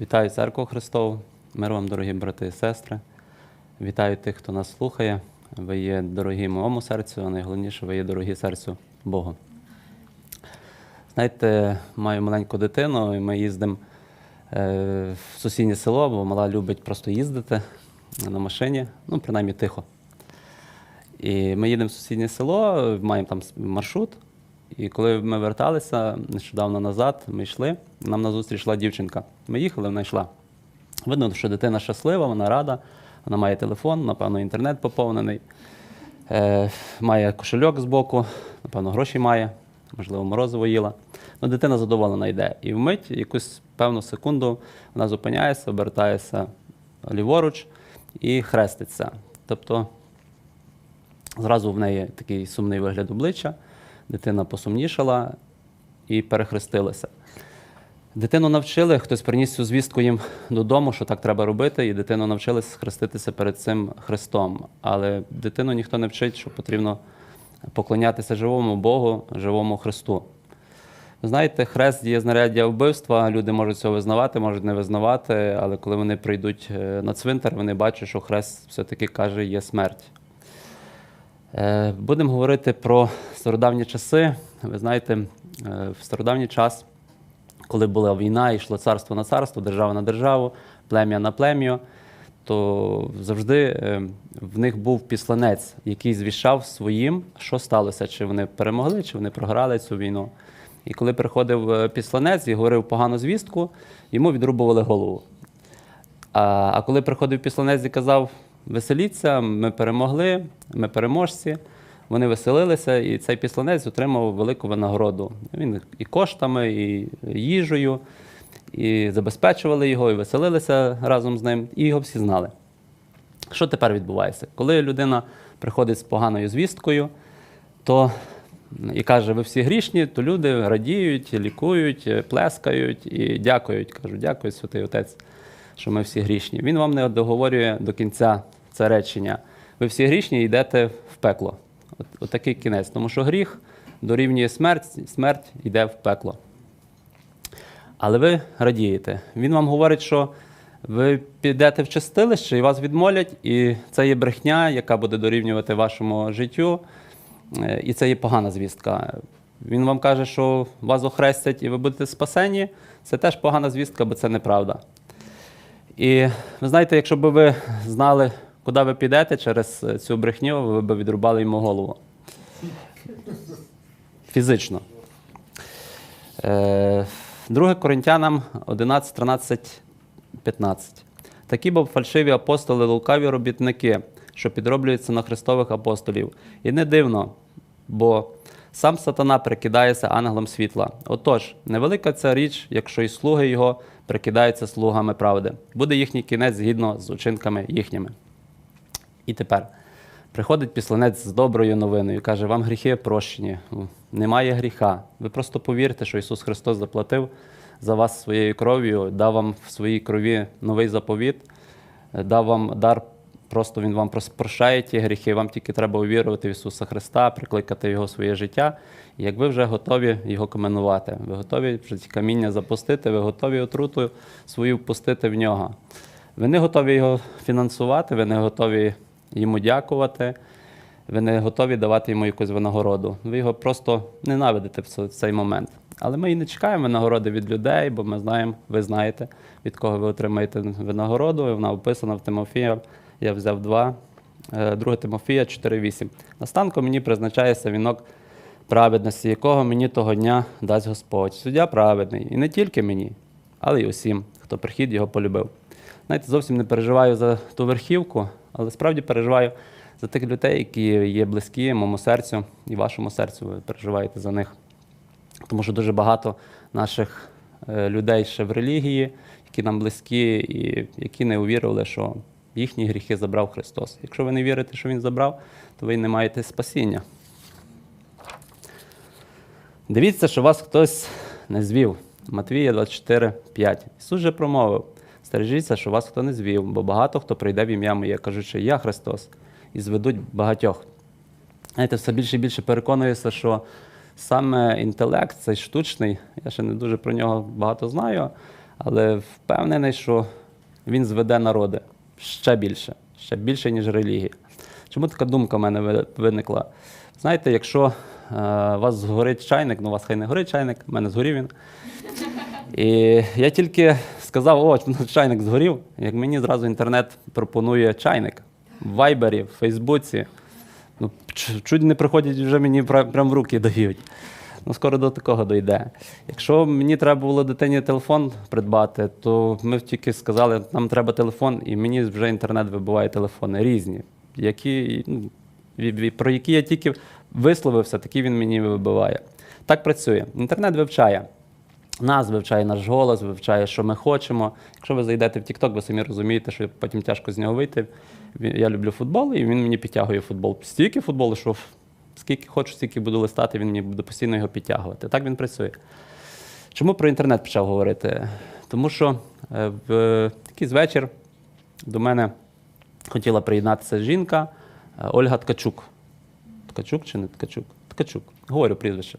Вітаю церкву Христову, мир вам, дорогі брати і сестри. Вітаю тих, хто нас слухає. Ви є дорогі моєму серцю, а найголовніше, ви є дорогі серцю Богу. Знаєте, маю маленьку дитину, і ми їздимо е, в сусіднє село, бо мала любить просто їздити на машині, ну, принаймні тихо. І ми їдемо в сусіднє село, маємо там маршрут. І коли ми верталися нещодавно назад, ми йшли, нам назустріч йшла дівчинка. Ми їхали, вона йшла. Видно, що дитина щаслива, вона рада, вона має телефон, напевно, інтернет поповнений, е, має кошельок збоку, напевно, гроші має, можливо, морозиво їла. Ну, дитина задоволена йде. І вмить, якусь певну секунду, вона зупиняється, обертається ліворуч і хреститься. Тобто Зразу в неї такий сумний вигляд обличчя, дитина посумнішала і перехрестилася. Дитину навчили, хтось приніс цю звістку їм додому, що так треба робити, і дитину навчили хреститися перед цим Христом. Але дитину ніхто не вчить, що потрібно поклонятися живому Богу, живому Христу. Знаєте, хрест є знаряддя вбивства, люди можуть цього визнавати, можуть не визнавати, але коли вони прийдуть е, на цвинтар, вони бачать, що хрест все-таки каже, є смерть. Е, Будемо говорити про стародавні часи. Ви знаєте, е, в стародавній час, коли була війна, йшло царство на царство, держава на державу, плем'я на плем'я, то завжди е, в них був післанець, який звіщав своїм, що сталося, чи вони перемогли, чи вони програли цю війну. І коли приходив е, післанець і говорив погану звістку, йому відрубували голову. А, а коли приходив післанець і казав: веселіться, ми перемогли, ми переможці, вони веселилися, і цей післанець отримав велику винагороду. Він і коштами, і їжею, і забезпечували його, і веселилися разом з ним, і його всі знали. Що тепер відбувається? Коли людина приходить з поганою звісткою, то і каже, ви всі грішні, то люди радіють, лікують, плескають і дякують. Кажуть, дякую, святий Отець, що ми всі грішні. Він вам не договорює до кінця це речення. Ви всі грішні і йдете в пекло. От, от такий кінець. Тому що гріх дорівнює смерть, смерть йде в пекло. Але ви радієте. Він вам говорить, що ви підете в чистилище і вас відмолять, і це є брехня, яка буде дорівнювати вашому життю. Е, І це є погана звістка. Він вам каже, що вас охрестять і ви будете спасені. Це теж погана звістка, бо це неправда. І ви знаєте, якщо б ви знали, куди ви підете через е, цю брехню, ви б відрубали йому голову. Фізично. Е, 2 Коринтянам 11, 13, 15. Такі бо фальшиві апостоли, лукаві робітники, що підроблюються на Христових апостолів. І не дивно, бо сам сатана прикидається ангелом світла. Отож, невелика ця річ, якщо і слуги його прикидаються слугами правди. Буде їхній кінець згідно з учинками їхніми. І тепер приходить післанець з доброю новиною, каже: вам гріхи прощені, немає гріха. Ви просто повірте, що Ісус Христос заплатив за вас своєю кров'ю, дав вам в своїй крові новий заповіт, дав вам дар. Просто Він вам прощає ті гріхи, вам тільки треба увірувати в Ісуса Христа, прикликати Його своє життя. І як ви вже готові Його каменувати, ви готові вже ці каміння запустити, ви готові отруту свою впустити в нього. Ви не готові його фінансувати, ви не готові йому дякувати, ви не готові давати йому якусь винагороду. Ви його просто ненавидите в цей момент. Але ми і не чекаємо винагороди від людей, бо ми знаємо, ви знаєте, від кого ви отримаєте винагороду. Вона описана в Тимофія. Я взяв два. Е, 2 Тимофія 4.8. Настанку мені призначається вінок праведності, якого мені того дня дасть Господь. Суддя праведний. І не тільки мені, але й усім, хто прихід його полюбив. Знаєте, зовсім не переживаю за ту верхівку, але справді переживаю за тих людей, які є близькі моєму серцю і вашому серцю. Ви переживаєте за них. Тому що дуже багато наших е, людей ще в релігії, які нам близькі, і які не увірили, що їхні гріхи забрав Христос. Якщо ви не вірите, що Він забрав, то ви не маєте спасіння. Дивіться, що вас хтось не звів. Матвія 24, 5. Ісус же промовив: стережіться, що вас хто не звів, бо багато хто прийде в ім'я моє, кажучи, я Христос, і зведуть багатьох. Знаєте, все більше і більше переконуюся, що саме інтелект, цей штучний, я ще не дуже про нього багато знаю, але впевнений, що він зведе народи ще більше, ще більше, ніж релігія. Чому така думка в мене виникла? Знаєте, якщо е, у вас згорить чайник, ну у вас хай не горить чайник, в мене згорів він. І я тільки сказав, о, чайник згорів, як мені зразу інтернет пропонує чайник в Вайбері, в Фейсбуці. Ну, чуть не приходять вже мені прям в руки дають. Ну, скоро до такого дойде. Якщо мені треба було дитині телефон придбати, то ми тільки сказали, нам треба телефон, і мені вже інтернет вибиває телефони різні, які, ну, про які я тільки висловився, такі він мені вибиває. Так працює. Інтернет вивчає. Нас вивчає наш голос, вивчає, що ми хочемо. Якщо ви зайдете в TikTok, ви самі розумієте, що потім тяжко з нього вийти. Я люблю футбол, і він мені підтягує футбол. Стільки футболу, що скільки хочу, стільки буду листати, він мені буде постійно його підтягувати. Так він працює. Чому про інтернет почав говорити? Тому що е, в якийсь вечір до мене хотіла приєднатися жінка е, Ольга Ткачук. Ткачук чи не Ткачук? Ткачук. Говорю прізвище.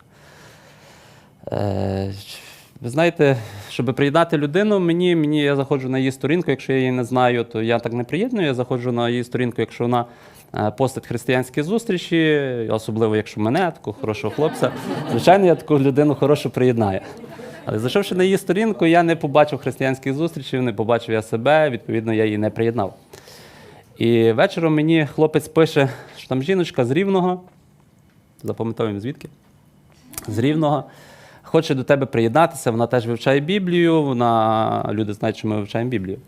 Ви знаєте, щоб приєднати людину, мені, мені я заходжу на її сторінку, якщо я її не знаю, то я так не приєдную. Я заходжу на її сторінку, якщо вона е, постить християнські зустрічі, особливо якщо мене, такого хорошого хлопця. Звичайно, я таку людину хорошу приєднаю. Але зайшовши на її сторінку, я не побачив християнських зустрічей, не побачив я себе, відповідно, я її не приєднав. І вечором мені хлопець пише, що там жіночка з рівного, запам'ятовуємо звідки з Рівного. Хоче до тебе приєднатися, вона теж вивчає Біблію, вона, люди знають, що ми вивчаємо Біблію.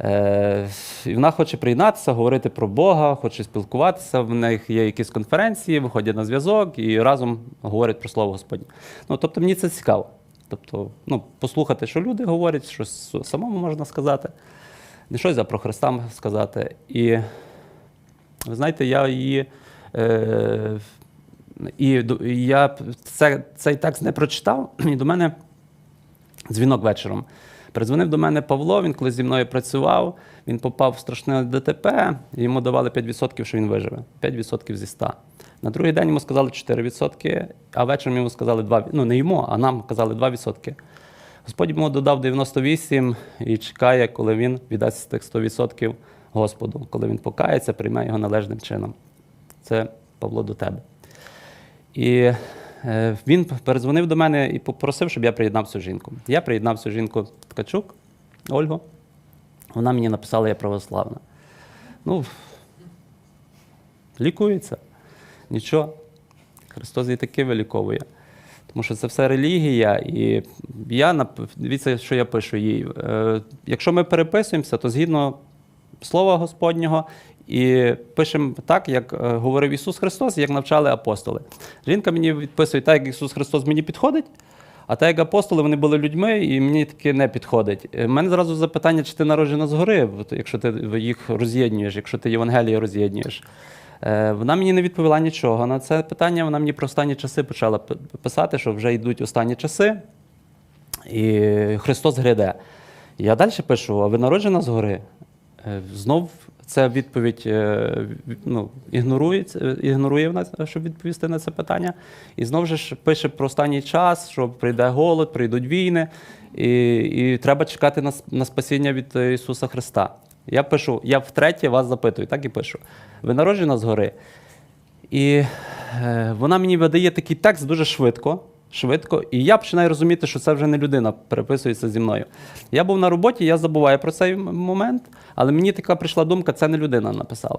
Е, і вона хоче приєднатися, говорити про Бога, хоче спілкуватися. В них є якісь конференції, виходять на зв'язок і разом говорять про Слово Господнє. Ну, тобто мені це цікаво. Тобто, ну, послухати, що люди говорять, щось самому можна сказати, не щось а про Христа сказати. І ви знаєте, я її. Е, і я це, цей текст не прочитав, і до мене дзвінок вечором. Передзвонив до мене Павло, він коли зі мною працював, він попав в страшне ДТП, йому давали 5%, що він виживе. 5% зі 100. На другий день йому сказали 4%, а вечором йому сказали 2%. Ну, не йому, а нам казали 2%. Господь йому додав 98 і чекає, коли він віддасть з тих 100% Господу, коли він покається, прийме його належним чином. Це Павло до тебе. І е, він передзвонив до мене і попросив, щоб я приєднав цю жінку. Я приєднав цю жінку Ткачук, Ольгу. Вона мені написала, я православна. Ну, лікується. Нічого. Христос і таки виліковує. Тому що це все релігія, і я дивіться, що я пишу їй. Е, якщо ми переписуємося, то згідно Слова Господнього і пишемо так, як е, говорив Ісус Христос, як навчали апостоли. Жінка мені відписує так, як Ісус Христос мені підходить, а так як апостоли вони були людьми, і мені таке не підходить. У мене зразу запитання, чи ти народжена згори, якщо ти їх роз'єднуєш, якщо ти Євангеліє роз'єднуєш. Е, Вона мені не відповіла нічого на це питання. Вона мені про останні часи почала писати, що вже йдуть останні часи, і Христос гряде. Я далі пишу: а ви народжена згори? Е, Знов ця відповідь е, ну, ігнорує, це- ігнорує вона, щоб відповісти на це питання. І знов же ж пише про останній час, що прийде голод, прийдуть війни, і, і треба чекати на, на спасіння від е, Ісуса Христа. Я пишу, я втретє вас запитую, так і пишу. Ви народжена згори? І е, вона мені видає такий текст дуже швидко. Швидко, і я починаю розуміти, що це вже не людина переписується зі мною. Я був на роботі, я забуваю про цей момент, але мені така прийшла думка, це не людина написала.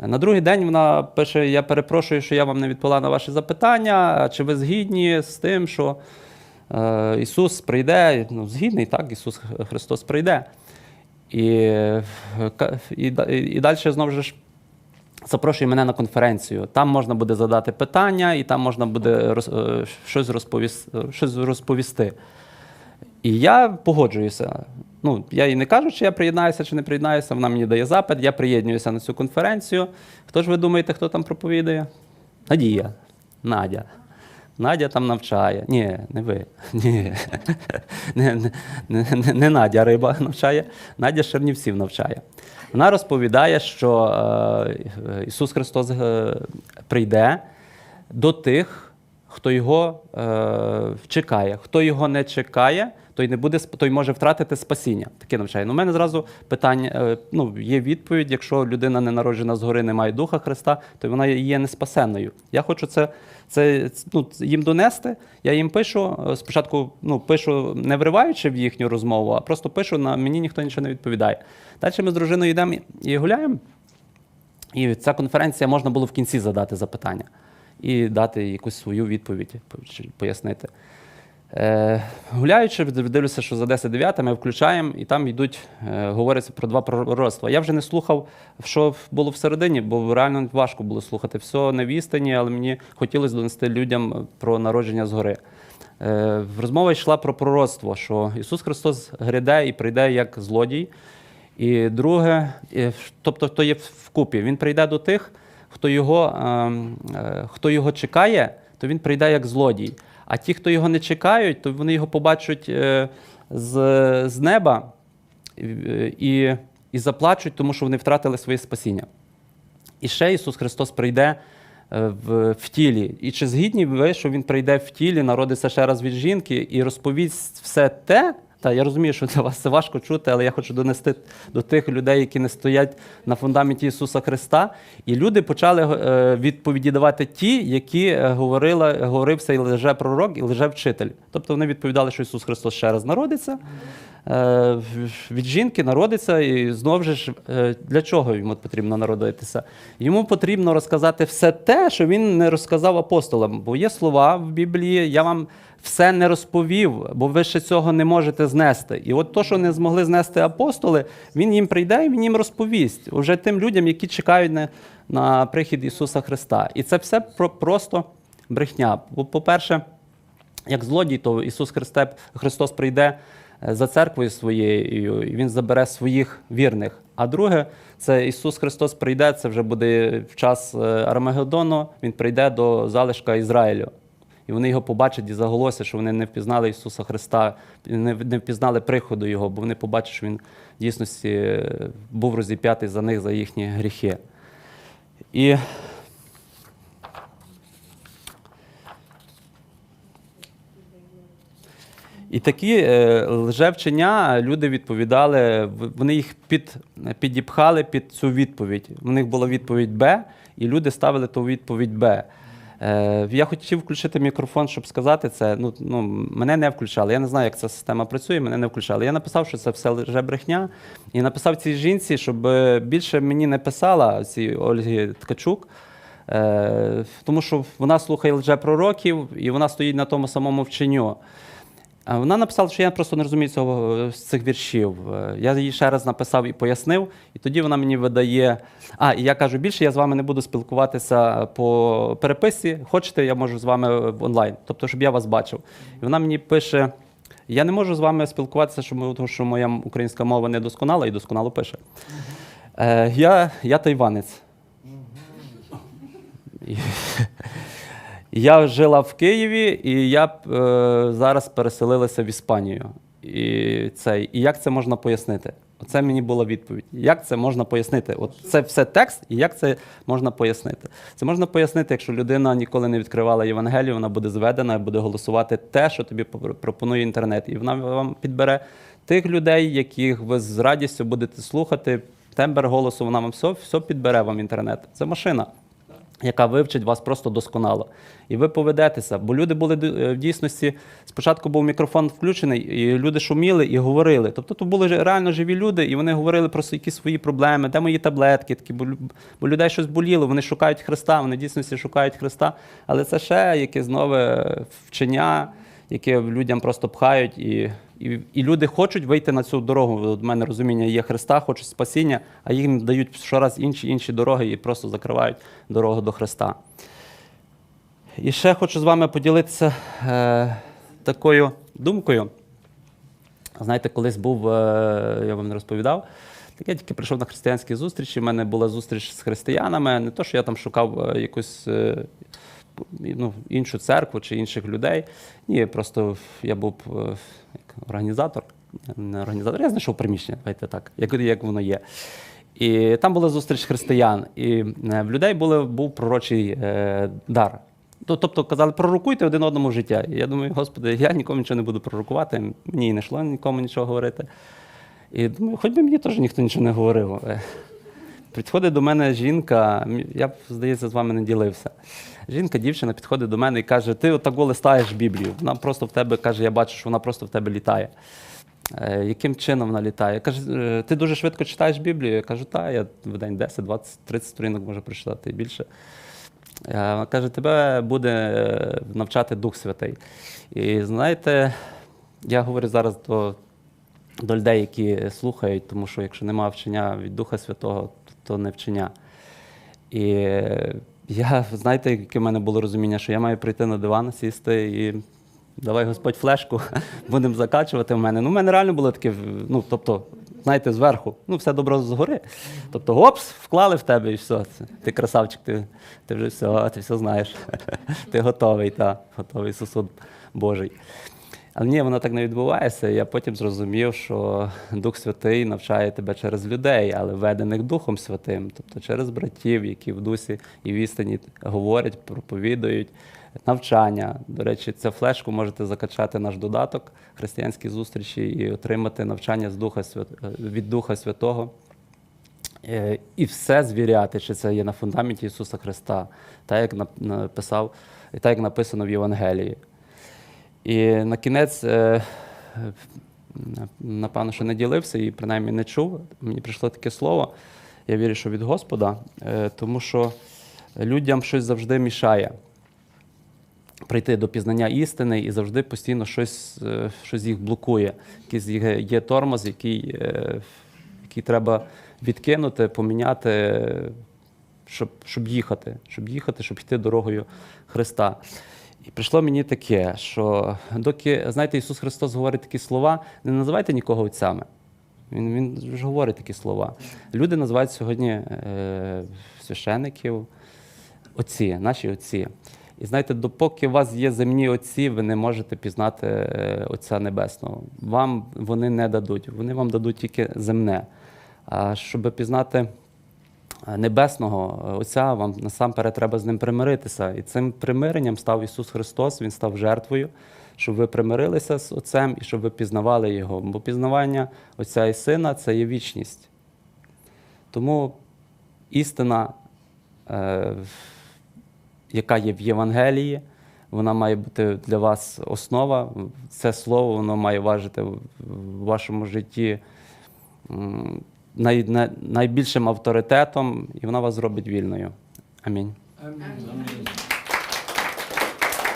На другий день вона пише: Я перепрошую, що я вам не відповіла на ваші запитання. Чи ви згідні з тим, що е, Ісус прийде? Ну, згідний, так, Ісус Христос прийде. І, е, і, і, і далі знову ж запрошує мене на конференцію. Там можна буде задати питання, і там можна буде роз- е, щось, розповісти, щось розповісти. І я погоджуюся. Ну, я їй не кажу, чи я приєднаюся, чи не приєднаюся. Вона мені дає запит, я приєднуюся на цю конференцію. Хто ж ви думаєте, хто там проповідає? Надія, Надя. Надя там навчає. Ні, не ви. Ні. Не, не, не, не, Надя Риба навчає, Надя Шернівців навчає. Вона розповідає, що е, Ісус Христос е, прийде до тих, хто його е, чекає. Хто його не чекає, той не буде той може втратити спасіння. Таке навчання. Ну, у мене зразу питання. е, Ну, є відповідь: якщо людина не народжена згори, не має Духа Христа, то вона є неспасенною. Я хочу це, це ну, їм донести. Я їм пишу е, спочатку, ну пишу не вриваючи в їхню розмову, а просто пишу на мені ніхто нічого не відповідає. Далі ми з дружиною йдемо і гуляємо. І ця конференція можна було в кінці задати запитання і дати якусь свою відповідь, пояснити. Е, гуляючи, дивлюся, що за 10-9 ми включаємо, і там йдуть, е, говориться про два пророцтва. Я вже не слухав, що було всередині, бо реально важко було слухати. Все на відстані, але мені хотілося донести людям про народження згори. Е, розмова йшла про пророцтво, що Ісус Христос гряде і прийде як злодій. І друге, е, тобто, хто є вкупі, він прийде до тих, хто його, ем, е, хто його чекає, то він прийде як злодій. А ті, хто його не чекають, то вони його побачать е, з, з неба і, і заплачуть, тому що вони втратили своє спасіння. І ще Ісус Христос прийде е, в, в тілі. І чи згідні ви, що Він прийде в тілі, народиться ще раз від жінки і розповість все те. Та я розумію, що для вас це важко чути, але я хочу донести до тих людей, які не стоять на фундаменті Ісуса Христа. І люди почали е, відповіді давати ті, які е, говорила, говорив цей лжепророк і лжевчитель. Тобто вони відповідали, що Ісус Христос ще раз народиться. е, Від жінки народиться, і знову ж для чого йому потрібно народитися? Йому потрібно розказати все те, що він не розказав апостолам. Бо є слова в Біблії, я вам все не розповів, бо ви ще цього не можете знести. І от то, що не змогли знести апостоли, він їм прийде і він їм розповість уже тим людям, які чекають на, на прихід Ісуса Христа. І це все про, просто брехня. По-перше, як злодій, то Ісус Христе, Христос прийде е, за церквою своєю, і Він забере своїх вірних. А друге, це Ісус Христос прийде, це вже буде в час е, Армагеддону, Він прийде до залишка Ізраїлю. І вони його побачать і заголосять, що вони не впізнали Ісуса Христа, не, не впізнали приходу Його, бо вони побачать, що Він в дійсності е, був розіп'ятий за них, за їхні гріхи. І І такі е, лжевчення люди відповідали, вони їх під, підіпхали під цю відповідь. У них була відповідь Б, і люди ставили ту відповідь Б. Е, я хотів включити мікрофон, щоб сказати це. Ну, ну, мене не включали. Я не знаю, як ця система працює, мене не включали. Я написав, що це все лжебрехня, і написав цій жінці, щоб е, більше мені не писала цій Ольгі Ткачук. Е, тому що вона слухає лжепророків, і вона стоїть на тому самому вченню. Вона написала, що я просто не розумію цього е, з цих віршів. Е, Я їй ще раз написав і пояснив, і тоді вона мені видає. А, і я кажу, більше я з вами не буду спілкуватися по переписці. Хочете, я можу з вами онлайн, тобто, щоб я вас бачив. І вона мені пише: я не можу з вами спілкуватися, тому що моя українська мова не досконала і досконало пише. Е, я, я тайванець. Я жила в Києві, і я е, зараз переселилася в Іспанію. І, це, і як це можна пояснити? Оце мені була відповідь. Як це можна пояснити? От це все текст, і як це можна пояснити? Це можна пояснити, якщо людина ніколи не відкривала Євангелію, вона буде зведена і буде голосувати те, що тобі пропонує інтернет. І вона вам підбере тих людей, яких ви з радістю будете слухати. Тембр голосу вона вам все, все підбере вам інтернет. Це машина яка вивчить вас просто досконало. І ви поведетеся. Бо люди були е, в дійсності, спочатку був мікрофон включений, і люди шуміли і говорили. Тобто то були реально живі люди, і вони говорили про якісь свої проблеми, де мої таблетки, такі, бо, людей щось боліло, вони шукають Христа, вони дійсності шукають Христа. Але це ще якесь нове вчення, яке людям просто пхають. І, і, і люди хочуть вийти на цю дорогу. От мене розуміння є Христа, хочуть спасіння, а їм дають щораз інші інші дороги і просто закривають дорогу до Христа. І ще хочу з вами поділитися е, такою думкою. Знаєте, колись був, е, я вам не розповідав, так я тільки прийшов на християнські зустрічі. У мене була зустріч з християнами. Не то, що я там шукав е, якусь е, ну, іншу церкву чи інших людей. Ні, просто я був е, організатор. Не організатор, я знайшов приміщення, давайте так, як, як воно є. І там була зустріч християн, і е, в людей були, був пророчий е, дар. Тобто казали, пророкуйте один одному життя. І я думаю, Господи, я нікому нічого не буду пророкувати, мені не йшло нікому нічого говорити. І думаю, хоч би мені теж ніхто нічого не говорив. Підходить до мене жінка, я здається, з вами не ділився. Жінка, дівчина підходить до мене і каже: ти отако листаєш Біблію. Вона просто в тебе каже, я бачу, що вона просто в тебе літає. Е, яким чином вона літає? Каже, «Е, ти дуже швидко читаєш Біблію? Я кажу, так, я в день 10, 20, 30 сторінок можу прочитати і більше. Е, Вона каже, тебе буде е, навчати Дух Святий. І знаєте, я говорю зараз до, до людей, які слухають, тому що якщо немає вчення від Духа Святого, то не вчення. І е, я, знаєте, яке в мене було розуміння, що я маю прийти на диван, сісти і давай Господь флешку, будемо закачувати в мене. Ну, в мене реально було таке, ну, тобто, знаєте, зверху, ну, все добро згори. Тобто, гопс, вклали в тебе і все. Ти красавчик, ти, ти вже все, ти все знаєш. Ти готовий, та, готовий сосуд Божий. Але ні, воно так не відбувається. Я потім зрозумів, що Дух Святий навчає тебе через людей, але ведених Духом Святим, тобто через братів, які в дусі і в істині говорять, проповідують, навчання. До речі, цю флешку можете закачати наш додаток християнські зустрічі і отримати навчання з Духа Свят- від Духа Святого. Е, І все звіряти, чи це є на фундаменті Ісуса Христа, так як нап- написав, так як написано в Євангелії. І на кінець, е, е, напевно, що не ділився і принаймні не чув. Мені прийшло таке слово. Я вірю, що від Господа, е, тому що людям щось завжди мішає прийти до пізнання істини і завжди постійно щось, щось їх блокує. Якийсь є- тормоз, який, який треба відкинути, поміняти, щоб, щоб їхати, щоб їхати, щоб йти дорогою Христа. І прийшло мені таке, що доки, знаєте, Ісус Христос говорить такі слова, не називайте нікого отцями. Він, він ж говорить такі слова. Люди називають сьогодні е, священиків отці, наші отці. І знаєте, допоки у вас є земні отці, ви не можете пізнати е, Отця Небесного. Вам вони не дадуть, вони вам дадуть тільки земне. А щоб пізнати Небесного е, Отця, вам насамперед треба з ним примиритися. І цим примиренням став Ісус Христос, Він став жертвою, щоб ви примирилися з Отцем і щоб ви пізнавали Його. Бо пізнавання Отця і Сина це є вічність. Тому істина, е, яка є в Євангелії, вона має бути для вас основа. Це слово воно має важити в вашому житті най, най, найбільшим авторитетом, і вона вас зробить вільною. Амінь. Амінь.